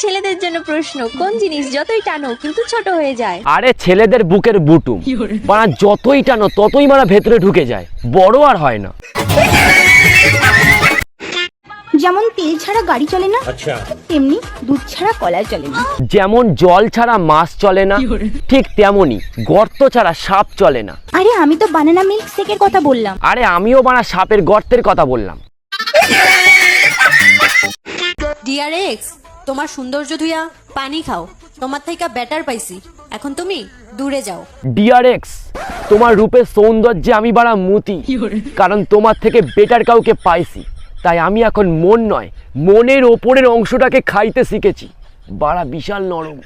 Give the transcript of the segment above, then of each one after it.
ছেলেদের জন্য প্রশ্ন কোন জিনিস যতই টানো কিন্তু ছোট হয়ে যায়? আরে ছেলেদের বুকের বুটুম। মারা যতই টানো ততই মারা ভেতরে ঢুকে যায়। বড় আর হয় না। যেমন তেল ছাড়া গাড়ি চলে না তেমনি দুধ ছাড়া কলা চলে না। যেমন জল ছাড়া মাছ চলে না ঠিক তেমনি গর্ত ছাড়া সাপ চলে না। আরে আমি তো বানানা মিল্ক শেকের কথা বললাম। আরে আমিও বানা সাপের গর্তের কথা বললাম। ডিয়ার এক্স তোমার সৌন্দর্য ধুইয়া পানি খাও। তোমার থেকে বেটার পাইছি। এখন তুমি দূরে যাও। ডিআরএক্স তোমার রূপের সৌন্দর্যে আমি বাড়া মুতি। কারণ তোমার থেকে বেটার কাউকে পাইছি। তাই আমি এখন মন নয় মনের ওপরের অংশটাকে খাইতে শিখেছি। বাড়া বিশাল নরম।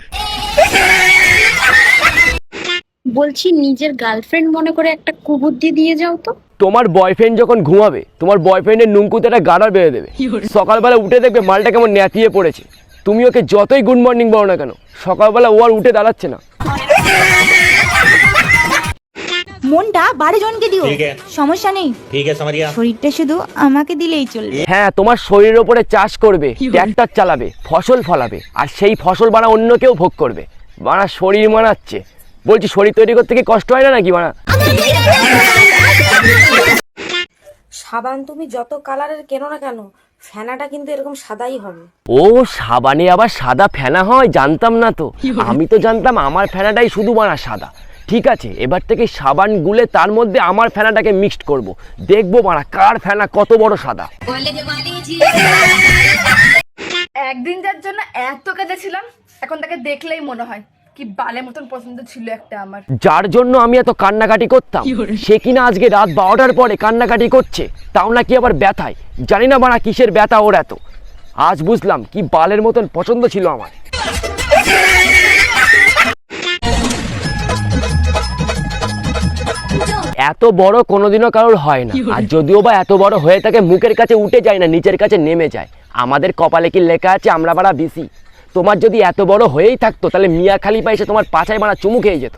বলছি নিজের গার্লফ্রেন্ড মনে করে একটা কুবুদ্ধি দিয়ে যাও তো। তোমার বয়ফ্রেন্ড যখন ঘুমাবে তোমার বয়ফ্রেন্ডের নুঙ্কুতে একটা গাড়ার বেঁধে দেবে। সকালবেলা উঠে দেখবে মালটা কেমন ন্যাতিয়ে পড়েছে। তুমি ওকে যতই গুড মর্নিং বলো না কেন সকালবেলা ও আর উঠে দাঁড়াচ্ছে না মনটা বারো জনকে দিও সমস্যা নেই ঠিক আছে সামারিয়া শরীরটা শুধু আমাকে দিলেই চলবে হ্যাঁ তোমার শরীরের উপরে চাষ করবে ট্রাক্টর চালাবে ফসল ফলাবে আর সেই ফসল বানা অন্য কেউ ভোগ করবে বানা শরীর মানাচ্ছে বলছি শরীর তৈরি করতে কি কষ্ট হয় না নাকি বানা সাবান তুমি যত কালারের কেন না কেন ফেনাটা কিন্তু এরকম সাদাই হবে। ও সাবানে আবার সাদা ফেনা হয় জানতাম না তো। আমি তো জানতাম আমার ফেনাটাই শুধু বানা সাদা। ঠিক আছে এবার থেকে সাবান গুলে তার মধ্যে আমার ফেনাটাকে মিক্সড করব। দেখব মারা কার ফেনা কত বড় সাদা। একদিন যার জন্য এত কেঁদেছিলাম এখন তাকে দেখলেই মনে হয়। কি বালের মতন পছন্দ ছিল একটা আমার। যার জন্য আমি এত কান্নাকাটি করতাম। সে কিনা আজকে রাত বারোটার পরে কান্নাকাটি করছে তাও নাকি আবার ব্যথায়। জানি না বাড়া কিসের ব্যথা ওর এত। আজ বুঝলাম কি বালের মতন পছন্দ ছিল আমার। এত বড় কোনোদিনও কারোর হয় না। আর যদিও বা এত বড় হয়ে থাকে মুখের কাছে উঠে যায় না নিচের কাছে নেমে যায়। আমাদের কপালে কি লেখা আছে আমরা বাড়া বিসি? তোমার যদি এত বড় হয়েই থাকতো, তাহলে মিয়া খালি এসে তোমার পাছায় মারা চুমু খেয়ে যেত।